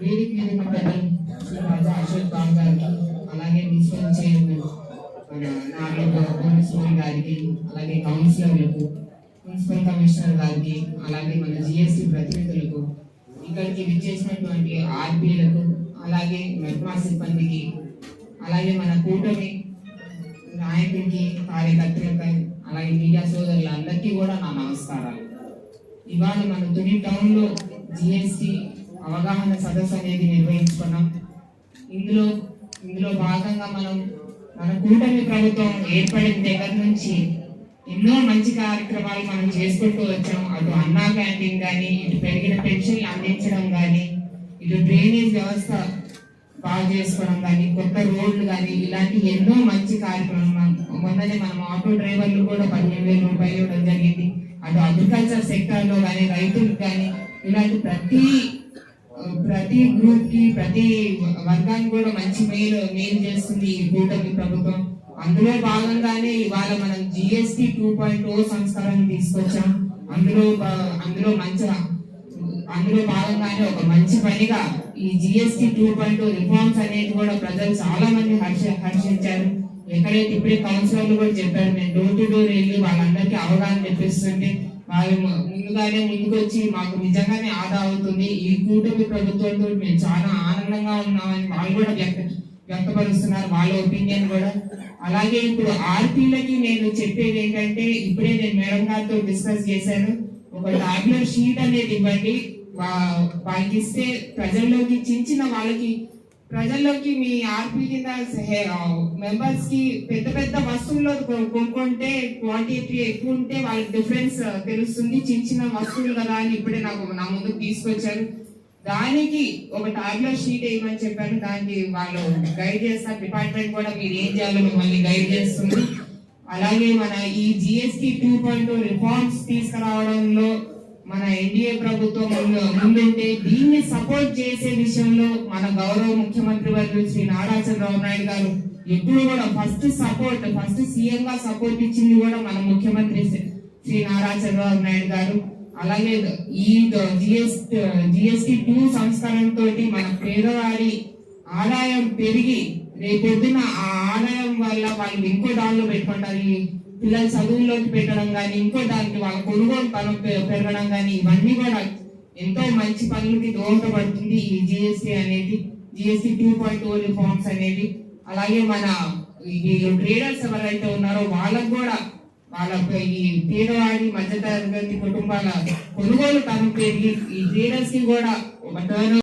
వేదిక మీద ఉన్న రాజా అశోక్ బాబు గారికి అలాగే మున్సిపల్ చైర్మన్ మన నాగేంద్ర భువనేశ్వరి గారికి అలాగే కౌన్సిలర్లకు మున్సిపల్ కమిషనర్ గారికి అలాగే మన జిఎస్టి ప్రతినిధులకు ఇక్కడికి విచ్చేసినటువంటి ఆర్పీలకు అలాగే మెట్మా సిబ్బందికి అలాగే మన కూటమి నాయకుడికి కార్యకర్తలకి అలాగే మీడియా సోదరులందరికీ కూడా నా నమస్కారాలు. ఇవాళ మన తుని టౌన్లో జిఎస్టి అవగాహన సదస్సు అనేది నిర్వహించుకున్నాం. ఇందులో ఇందులో భాగంగా మనం మన కూటమి ప్రభుత్వం ఏర్పడిన దగ్గర నుంచి ఎన్నో మంచి కార్యక్రమాలు మనం చేసుకుంటూ వచ్చాం. అటు అన్నా క్యాంటీన్ కానీ ఇటు పెరిగిన పెన్షన్లు అందించడం కానీ ఇటు డ్రైనేజ్ వ్యవస్థ బాగు చేసుకోవడం కానీ కొత్త రోడ్లు కానీ ఇలాంటి ఎన్నో మంచి కార్యక్రమం మొన్ననే మనం ఆటో డ్రైవర్లు కూడా పదిహేను వేల రూపాయలు ఇవ్వడం జరిగింది. అటు అగ్రికల్చర్ సెక్టర్లో కానీ రైతులకు కానీ ఇలాంటి ప్రతి ప్రతి గ్రూప్కి ప్రతి వర్గానికి కూడా మంచి మేలు మేలు చేస్తుంది ఈ కూటమి ప్రభుత్వం. అందులో భాగంగానే ఇవాళ మనం జిఎస్టి టూ పాయింట్ ఓ సంస్కారాన్ని తీసుకొచ్చాం. అందులో అందులో మంచి అందులో భాగంగానే ఒక మంచి పనిగా ఈ జిఎస్టి టూ పాయింట్ రిఫార్మ్స్ అనేది కూడా ప్రజలు చాలా మంది హర్ష హర్షించారు. ఎక్కడైతే ఇప్పుడే కౌన్సిలర్లు కూడా చెప్పారు నేను డోర్ టు డోర్ వెళ్ళి వాళ్ళందరికీ అవగాహన తెప్పిస్తుంటే వాళ్ళు ముందుగానే ముందుకొచ్చి మాకు నిజంగానే ఆదా అవుతుంది. ఈ కూటమి ప్రభుత్వంతో మేము చాలా ఆనందంగా ఉన్నామని వాళ్ళు కూడా వ్యక్త వ్యక్తపరుస్తున్నారు వాళ్ళ ఒపీనియన్ కూడా. అలాగే ఇప్పుడు ఆర్పీలకి నేను చెప్పేది ఏంటంటే ఇప్పుడే నేను మేడం గారితో డిస్కస్ చేశాను. ఒక టాబ్లెట్ షీట్ అనేది ఇవ్వండి. వా- వాళ్ళకి ఇస్తే ప్రజల్లోకి చిన్న వాళ్ళకి ప్రజల్లోకి మీ ఆర్పీ కింద మెంబర్స్కి పెద్ద పెద్ద వస్తువుల్లో కొ- కొనుక్కుంటే క్వాంటిటీ ఎక్కువ ఉంటే వాళ్ళకి డిఫరెన్స్ తెలుస్తుంది. చిన్న చిన్న వస్తువులు కదా అని ఇప్పుడే నాకు నా ముందుకు తీసుకొచ్చారు. దానికి ఒక టాబ్లెట్ షీట్ వేయమని చెప్పాను దానికి వాళ్ళు గైడ్ చేస్తారు. డిపార్ట్మెంట్ కూడా మీరు ఏం చేయాలో మిమ్మల్ని గైడ్ చేస్తుంది. అలాగే మన ఈ జిఎస్టి టూ పాయింట్ రిఫార్మ్స్ తీసుకురావడంలో మన ఎన్డీఏ ప్రభుత్వం ముందుంటే దీన్ని సపోర్ట్ చేసే విషయంలో మన గౌరవ ముఖ్యమంత్రి వర్యులు శ్రీ నారా చంద్రబాబు నాయుడు గారు ఎప్పుడు కూడా ఫస్ట్ సపోర్ట్ ఫస్ట్ సీఎం గా సపోర్ట్ ఇచ్చింది కూడా మన ముఖ్యమంత్రి శ్రీ- శ్రీ నారా చంద్రబాబు నాయుడు గారు. అలాగే ఈ జిఎస్టి జిఎస్టి టూ సంస్కరణ తోటి మన పేదవారి ఆదాయం పెరిగి రేపొద్దున ఆ ఆదాయం వల్ల వాళ్ళు ఇంకో దానిలో పెట్టుకుంటారు. ఈ పిల్లల చదువుల్లోకి పెట్టడం కానీ ఇంకో దానికి వాళ్ళ కొనుగోలు పనం పెరగడం కానీ ఇవన్నీ కూడా ఎంతో మంచి పనులకి దోహదపడుతుంది ఈ జిఎస్టి అనేది GST two point two reforms అనేది. అలాగే మన ఈ ట్రేడర్స్ ఎవరైతే ఉన్నారో వాళ్ళకు కూడా వాళ్ళ ఈ పేదవాడి మధ్యతరగతి కుటుంబాల కొనుగోలు తను పెరిగి ఈ ట్రేడర్స్కి కూడా ఒక టర్న్